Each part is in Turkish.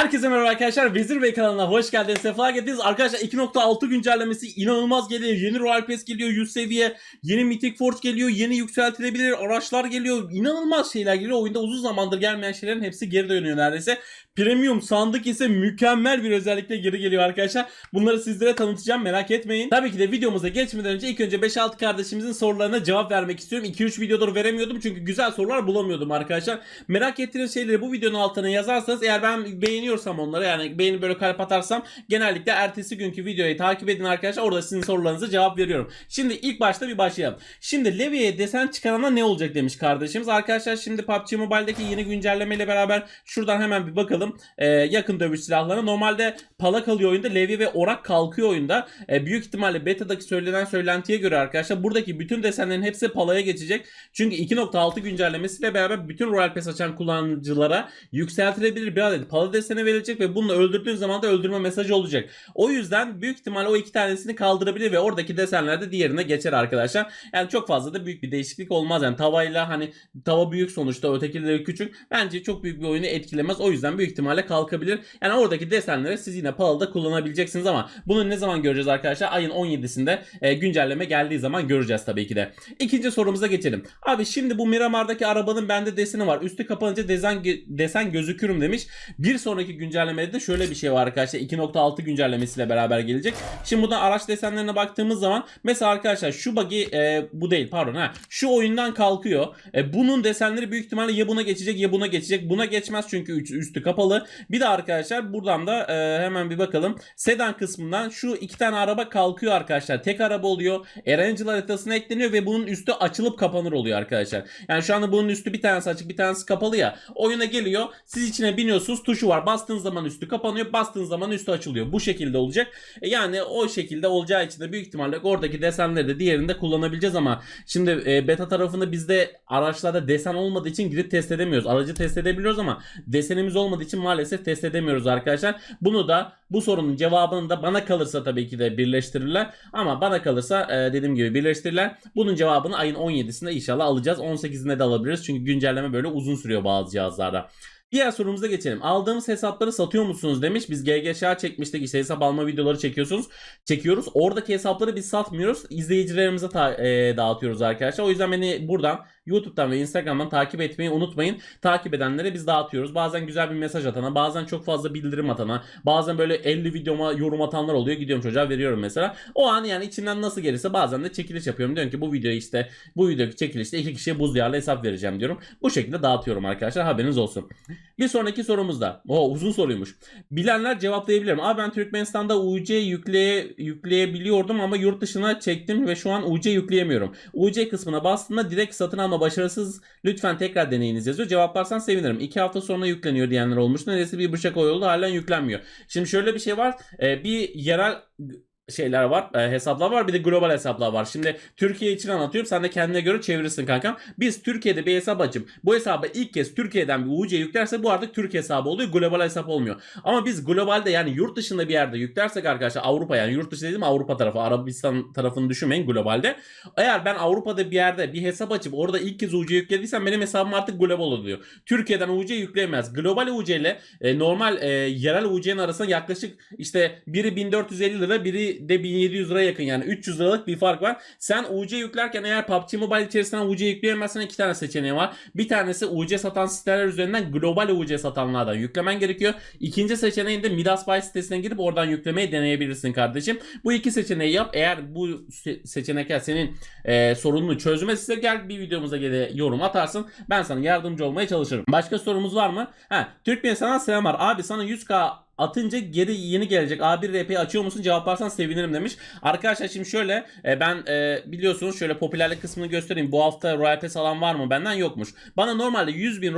Herkese merhaba arkadaşlar. Vezir Bey kanalına hoş geldiniz. Sefa geldiniz. Arkadaşlar 2.6 güncellemesi inanılmaz geliyor. Yeni Royal Pass geliyor 100 seviye. Yeni Mythic Force geliyor. Yeni yükseltilebilir araçlar geliyor. İnanılmaz şeyler geliyor. Oyunda uzun zamandır gelmeyen şeylerin hepsi geri dönüyor neredeyse. Premium sandık ise mükemmel bir özellikle geri geliyor arkadaşlar. Bunları sizlere tanıtacağım merak etmeyin. Tabii ki de videomuza geçmeden önce ilk önce 5-6 kardeşimizin sorularına cevap vermek istiyorum. 2-3 videodur veremiyordum çünkü güzel sorular bulamıyordum arkadaşlar. Merak ettiğiniz şeyleri bu videonun altına yazarsanız eğer ben beğeniyorsam onları yani beğeni böyle kalp atarsam genellikle ertesi günkü videoyu takip edin arkadaşlar. Orada sizin sorularınıza cevap veriyorum. Şimdi ilk başta bir başlayalım. Şimdi Levi'ye desen çıkarana ne olacak demiş kardeşimiz. Arkadaşlar şimdi PUBG Mobile'deki yeni güncellemeyle beraber şuradan hemen bir bakalım. Ee, yakın dövüş silahları. Normalde pala kalıyor oyunda. Levi ve orak kalkıyor oyunda. Ee, büyük ihtimalle beta'daki söylenen söylentiye göre arkadaşlar buradaki bütün desenlerin hepsi palaya geçecek. Çünkü 2.6 güncellemesiyle beraber bütün Royal Pass açan kullanıcılara yükseltilebilir bir adet pala deseni verilecek ve bunu öldürdüğün zaman da öldürme mesajı olacak. O yüzden büyük ihtimalle o iki tanesini kaldırabilir ve oradaki desenler de diğerine geçer arkadaşlar. Yani çok fazla da büyük bir değişiklik olmaz. Yani tavayla hani tava büyük sonuçta ötekileri küçük. Bence çok büyük bir oyunu etkilemez. O yüzden büyük ihtimalle kalkabilir. Yani oradaki desenleri siz yine pahalıda kullanabileceksiniz ama bunu ne zaman göreceğiz arkadaşlar? Ayın 17'sinde e, güncelleme geldiği zaman göreceğiz tabii ki de. İkinci sorumuza geçelim. Abi şimdi bu Miramar'daki arabanın bende deseni var. Üstü kapanınca desen, desen gözükürüm demiş. Bir sonraki güncellemede de şöyle bir şey var arkadaşlar. 2.6 güncellemesiyle beraber gelecek. Şimdi buradan araç desenlerine baktığımız zaman mesela arkadaşlar şu buggy e, bu değil pardon ha. Şu oyundan kalkıyor. E, bunun desenleri büyük ihtimalle ya buna geçecek ya buna geçecek. Buna geçmez çünkü üstü kapalı. Bir de arkadaşlar buradan da e, hemen bir bakalım. Sedan kısmından şu iki tane araba kalkıyor arkadaşlar. Tek araba oluyor. Erangel haritasına ekleniyor ve bunun üstü açılıp kapanır oluyor arkadaşlar. Yani şu anda bunun üstü bir tanesi açık bir tanesi kapalı ya. Oyuna geliyor. Siz içine biniyorsunuz. Tuşu var. Bastığınız zaman üstü kapanıyor. Bastığınız zaman üstü açılıyor. Bu şekilde olacak. E, yani o şekilde olacağı için de büyük ihtimalle oradaki desenleri de diğerinde kullanabileceğiz ama şimdi e, beta tarafında bizde araçlarda desen olmadığı için gidip test edemiyoruz. Aracı test edebiliyoruz ama desenimiz olmadığı için maalesef test edemiyoruz arkadaşlar. Bunu da bu sorunun cevabını da bana kalırsa tabii ki de birleştirirler. Ama bana kalırsa e, dediğim gibi birleştirirler. Bunun cevabını ayın 17'sinde inşallah alacağız. 18'inde de alabiliriz. Çünkü güncelleme böyle uzun sürüyor bazı cihazlarda. Diğer sorumuza geçelim. Aldığımız hesapları satıyor musunuz demiş. Biz GGŞA çekmiştik işte hesap alma videoları çekiyorsunuz. Çekiyoruz. Oradaki hesapları biz satmıyoruz. İzleyicilerimize ta- e, dağıtıyoruz arkadaşlar. O yüzden beni buradan YouTube'dan ve Instagram'dan takip etmeyi unutmayın. Takip edenlere biz dağıtıyoruz. Bazen güzel bir mesaj atana, bazen çok fazla bildirim atana, bazen böyle 50 videoma yorum atanlar oluyor. Gidiyorum çocuğa veriyorum mesela. O an yani içimden nasıl gelirse bazen de çekiliş yapıyorum. Diyorum ki bu videoyu işte bu videodaki çekilişte iki kişiye buz diyarlı hesap vereceğim diyorum. Bu şekilde dağıtıyorum arkadaşlar. Haberiniz olsun. Bir sonraki sorumuzda. O uzun soruymuş. Bilenler cevaplayabilir mi? Abi ben Türkmenistan'da UC yükleye, yükleyebiliyordum ama yurt dışına çektim ve şu an UC yükleyemiyorum. UC kısmına bastığında direkt satın alma başarısız. Lütfen tekrar deneyiniz yazıyor. Cevaplarsan sevinirim. 2 hafta sonra yükleniyor diyenler olmuştu. Neredeyse bir bıçak oy oldu halen yüklenmiyor. Şimdi şöyle bir şey var. Ee, bir yerel şeyler var, e, hesaplar var bir de global hesaplar var. Şimdi Türkiye için anlatıyorum. Sen de kendine göre çevirirsin kankam. Biz Türkiye'de bir hesap açıp bu hesaba ilk kez Türkiye'den bir UC yüklerse bu artık Türk hesabı oluyor. Global hesap olmuyor. Ama biz globalde yani yurt dışında bir yerde yüklersek arkadaşlar Avrupa yani yurt dışı dedim Avrupa tarafı, Arabistan tarafını düşünmeyin globalde. Eğer ben Avrupa'da bir yerde bir hesap açıp orada ilk kez UC yüklediysem benim hesabım artık global oluyor. Türkiye'den UC yükleyemez. Global UC ile e, normal e, yerel UC'nin arasında yaklaşık işte biri 1450 lira, biri de 1700 lira yakın yani 300 liralık bir fark var. Sen UC yüklerken eğer PUBG Mobile içerisinden UC yükleyemezsen iki tane seçeneği var. Bir tanesi UC satan siteler üzerinden global UC satanlardan yüklemen gerekiyor. İkinci seçeneğinde Midas Buy sitesine girip oradan yüklemeyi deneyebilirsin kardeşim. Bu iki seçeneği yap. Eğer bu se- seçenekler senin e, sorununu çözmezse gel bir videomuza gele yorum atarsın. Ben sana yardımcı olmaya çalışırım. Başka sorumuz var mı? Ha, Türkmenistan'dan selam var. Abi sana 100k atınca geri yeni gelecek. A1 RP'yi açıyor musun? Cevaplarsan sevinirim demiş. Arkadaşlar şimdi şöyle e, ben e, biliyorsunuz şöyle popülerlik kısmını göstereyim. Bu hafta Royal Pass alan var mı? Benden yokmuş. Bana normalde 100 bin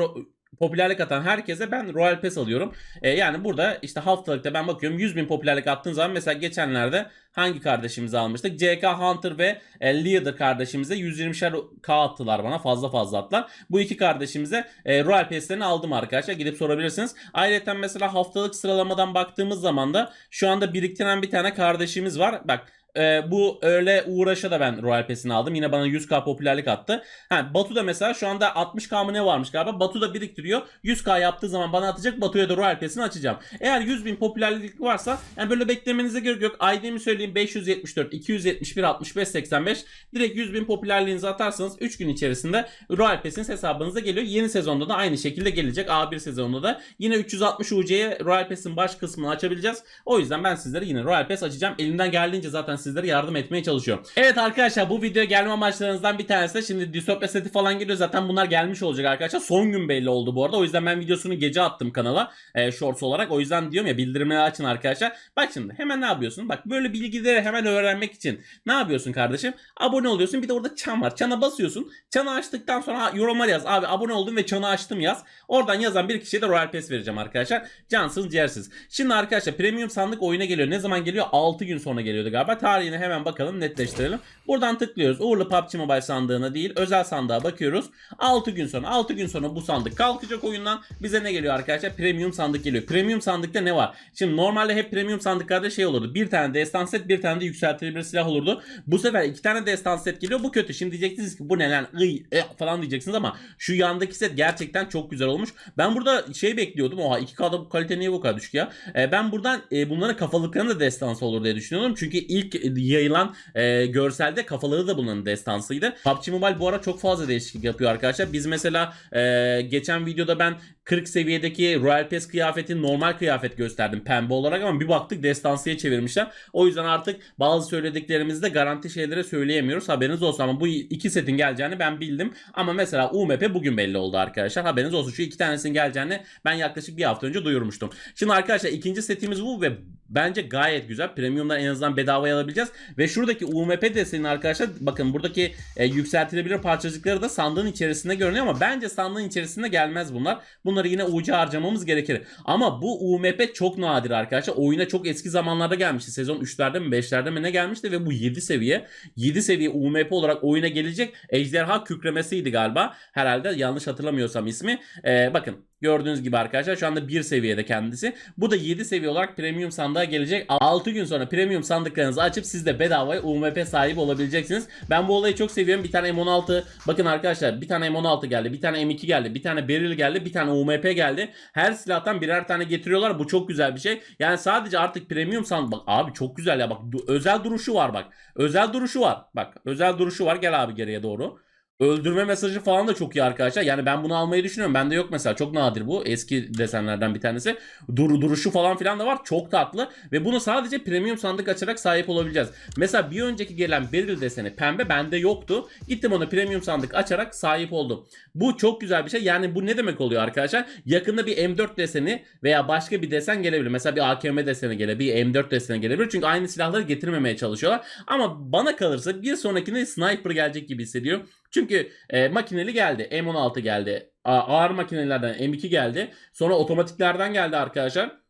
popülerlik atan herkese ben Royal Pass alıyorum. E, yani burada işte haftalıkta ben bakıyorum 100 bin popülerlik attığın zaman mesela geçenlerde hangi kardeşimizi almıştık? CK Hunter ve e, Leader kardeşimize 120'şer K attılar bana fazla fazla attılar. Bu iki kardeşimize e, Royal Pass'lerini aldım arkadaşlar. Gidip sorabilirsiniz. Ayrıca mesela haftalık sıralamadan baktığımız zaman da şu anda biriktiren bir tane kardeşimiz var. Bak e, bu öyle uğraşa da ben Royal Pass'ini aldım. Yine bana 100k popülerlik attı. Ha, Batu da mesela şu anda 60k mı ne varmış galiba. Batu da biriktiriyor. 100k yaptığı zaman bana atacak. Batu'ya da Royal Pass'ini açacağım. Eğer 100 bin popülerlik varsa yani böyle beklemenize gerek yok. ID'mi söyleyeyim 574 271 65 85. Direkt 100 bin popülerliğinizi atarsanız 3 gün içerisinde Royal Pass'iniz hesabınıza geliyor. Yeni sezonda da aynı şekilde gelecek. A1 sezonunda da yine 360 UC'ye Royal Pass'in baş kısmını açabileceğiz. O yüzden ben sizlere yine Royal Pass açacağım. Elimden geldiğince zaten sizlere yardım etmeye çalışıyorum. Evet arkadaşlar bu video gelme amaçlarınızdan bir tanesi de şimdi distopya seti falan geliyor. Zaten bunlar gelmiş olacak arkadaşlar. Son gün belli oldu bu arada. O yüzden ben videosunu gece attım kanala. E, shorts olarak. O yüzden diyorum ya bildirimleri açın arkadaşlar. Bak şimdi hemen ne yapıyorsun? Bak böyle bilgileri hemen öğrenmek için ne yapıyorsun kardeşim? Abone oluyorsun. Bir de orada çan var. Çana basıyorsun. Çanı açtıktan sonra yorumlar yaz. Abi abone oldum ve çanı açtım yaz. Oradan yazan bir kişiye de Royal Pass vereceğim arkadaşlar. Cansız ciğersiz. Şimdi arkadaşlar premium sandık oyuna geliyor. Ne zaman geliyor? 6 gün sonra geliyordu galiba. Tarihini hemen bakalım netleştirelim. Buradan tıklıyoruz. Uğurlu PUBG Mobile sandığına değil özel sandığa bakıyoruz. 6 gün sonra 6 gün sonra bu sandık kalkacak oyundan. Bize ne geliyor arkadaşlar? Premium sandık geliyor. Premium sandıkta ne var? Şimdi normalde hep premium sandıklarda şey olurdu. Bir tane destan set bir tane de yükseltilebilir silah olurdu. Bu sefer iki tane destan set geliyor. Bu kötü. Şimdi diyeceksiniz ki bu ne lan? Iy, e, falan diyeceksiniz ama şu yandaki set gerçekten çok güzel olmuş. Ben burada şey bekliyordum. Oha 2K'da bu kalite niye bu kadar düşük ya? E, ben buradan e, bunların kafalıklarının da destansı olur diye düşünüyordum. Çünkü ilk yayılan e, görselde kafaları da bunların destansıydı. PUBG Mobile bu ara çok fazla değişiklik yapıyor arkadaşlar. Biz mesela e, geçen videoda ben 40 seviyedeki Royal Pass kıyafetin normal kıyafet gösterdim pembe olarak ama bir baktık destansıya çevirmişler. O yüzden artık bazı söylediklerimizde garanti şeylere söyleyemiyoruz. Haberiniz olsun ama bu iki setin geleceğini ben bildim. Ama mesela UMP bugün belli oldu arkadaşlar. Haberiniz olsun. Şu iki tanesinin geleceğini ben yaklaşık bir hafta önce duyurmuştum. Şimdi arkadaşlar ikinci setimiz bu ve bence gayet güzel. Premium'dan en azından bedavaya alabileceğiz. Ve şuradaki UMP desenin arkadaşlar bakın buradaki e, yükseltilebilir parçacıkları da sandığın içerisinde görünüyor ama bence sandığın içerisinde gelmez bunlar. Bunları yine UC harcamamız gerekir. Ama bu UMP çok nadir arkadaşlar. Oyuna çok eski zamanlarda gelmişti. Sezon 3'lerde mi 5'lerde mi ne gelmişti ve bu 7 seviye. 7 seviye UMP olarak oyuna gelecek ejderha kükremesiydi galiba. Herhalde yanlış hatırlamıyorsam ismi. Ee, bakın Gördüğünüz gibi arkadaşlar şu anda 1 seviyede kendisi. Bu da 7 seviye olarak premium sandığa gelecek. 6 gün sonra premium sandıklarınızı açıp siz de bedavaya UMP sahibi olabileceksiniz. Ben bu olayı çok seviyorum. Bir tane M16 bakın arkadaşlar bir tane M16 geldi. Bir tane M2 geldi. Bir tane Beryl geldi. Bir tane UMP geldi. Her silahtan birer tane getiriyorlar. Bu çok güzel bir şey. Yani sadece artık premium sandık. Bak abi çok güzel ya bak. özel duruşu var bak. Özel duruşu var. Bak özel duruşu var. Gel abi geriye doğru. Öldürme mesajı falan da çok iyi arkadaşlar. Yani ben bunu almayı düşünüyorum. Bende yok mesela. Çok nadir bu. Eski desenlerden bir tanesi. Dur, duruşu falan filan da var. Çok tatlı. Ve bunu sadece premium sandık açarak sahip olabileceğiz. Mesela bir önceki gelen Beryl deseni pembe bende yoktu. Gittim onu premium sandık açarak sahip oldum. Bu çok güzel bir şey. Yani bu ne demek oluyor arkadaşlar? Yakında bir M4 deseni veya başka bir desen gelebilir. Mesela bir AKM deseni gelebilir. Bir M4 deseni gelebilir. Çünkü aynı silahları getirmemeye çalışıyorlar. Ama bana kalırsa bir sonrakine sniper gelecek gibi hissediyorum. Çünkü e, makineli geldi. M16 geldi. Ağır makinelerden M2 geldi. Sonra otomatiklerden geldi arkadaşlar.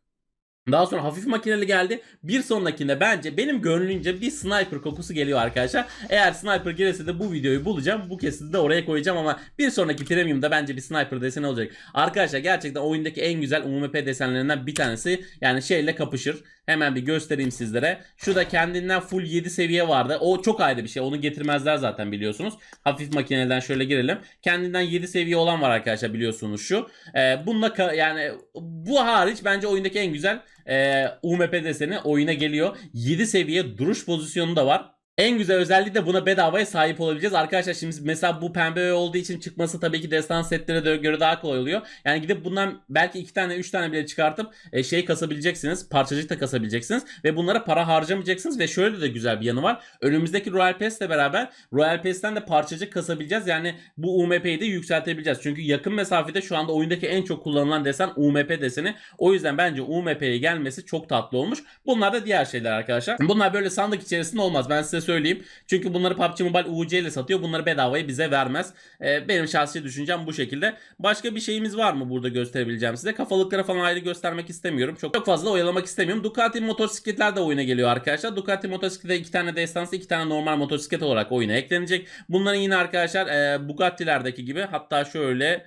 Daha sonra hafif makineli geldi. Bir sonrakinde bence benim gönlünce bir sniper kokusu geliyor arkadaşlar. Eğer sniper gelirse de bu videoyu bulacağım. Bu kesiti de oraya koyacağım ama bir sonraki premiumda bence bir sniper deseni olacak. Arkadaşlar gerçekten oyundaki en güzel UMP desenlerinden bir tanesi. Yani şeyle kapışır. Hemen bir göstereyim sizlere. Şu da kendinden full 7 seviye vardı. O çok ayrı bir şey. Onu getirmezler zaten biliyorsunuz. Hafif makineden şöyle girelim. Kendinden 7 seviye olan var arkadaşlar biliyorsunuz şu. Ee, bununla yani bu hariç bence oyundaki en güzel e, UMP deseni oyuna geliyor. 7 seviye duruş pozisyonu da var. En güzel özelliği de buna bedavaya sahip olabileceğiz. Arkadaşlar şimdi mesela bu pembe olduğu için çıkması tabii ki destan setlere de göre daha kolay oluyor. Yani gidip bundan belki 2 tane 3 tane bile çıkartıp e, şey kasabileceksiniz. Parçacık da kasabileceksiniz. Ve bunlara para harcamayacaksınız. Ve şöyle de güzel bir yanı var. Önümüzdeki Royal Pass ile beraber Royal Pass'ten de parçacık kasabileceğiz. Yani bu UMP'yi de yükseltebileceğiz. Çünkü yakın mesafede şu anda oyundaki en çok kullanılan desen UMP deseni. O yüzden bence UMP'ye gelmesi çok tatlı olmuş. Bunlar da diğer şeyler arkadaşlar. Bunlar böyle sandık içerisinde olmaz. Ben size söyleyeyim. Çünkü bunları PUBG Mobile UC ile satıyor. Bunları bedavaya bize vermez. Ee, benim şahsi düşüncem bu şekilde. Başka bir şeyimiz var mı burada gösterebileceğim size? Kafalıkları falan ayrı göstermek istemiyorum. Çok, çok fazla oyalamak istemiyorum. Ducati motosikletler de oyuna geliyor arkadaşlar. Ducati motosiklete iki tane destansı iki tane normal motosiklet olarak oyuna eklenecek. Bunların yine arkadaşlar e, Bugatti'lerdeki gibi hatta şöyle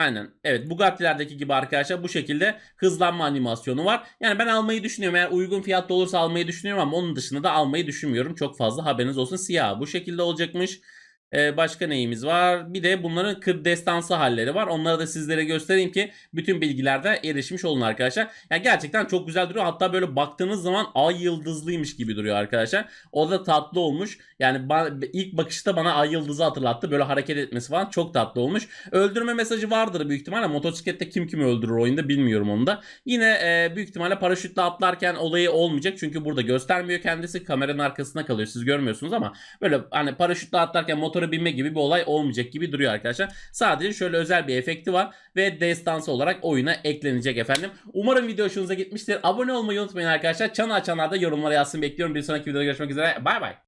Aynen. Evet Bugatti'lerdeki gibi arkadaşlar bu şekilde hızlanma animasyonu var. Yani ben almayı düşünüyorum. Eğer uygun fiyatlı olursa almayı düşünüyorum ama onun dışında da almayı düşünmüyorum. Çok fazla haberiniz olsun. Siyah bu şekilde olacakmış. Ee, başka neyimiz var? Bir de bunların kır destansı halleri var. Onları da sizlere göstereyim ki bütün bilgilerde erişmiş olun arkadaşlar. Yani gerçekten çok güzel duruyor. Hatta böyle baktığınız zaman ay yıldızlıymış gibi duruyor arkadaşlar. O da tatlı olmuş. Yani ilk bakışta bana ay yıldızı hatırlattı. Böyle hareket etmesi falan çok tatlı olmuş. Öldürme mesajı vardır büyük ihtimalle. Motosiklette kim kimi öldürür oyunda bilmiyorum onu da. Yine e, büyük ihtimalle paraşütle atlarken olayı olmayacak. Çünkü burada göstermiyor kendisi. Kameranın arkasında kalıyor. Siz görmüyorsunuz ama böyle hani paraşütle atlarken motora binme gibi bir olay olmayacak gibi duruyor arkadaşlar. Sadece şöyle özel bir efekti var ve destansı olarak oyuna eklenecek efendim. Umarım video hoşunuza gitmiştir. Abone olmayı unutmayın arkadaşlar. Çan açanlar da yorumlara yazsın bekliyorum. Bir sonraki videoda görüşmek üzere. Bay bay.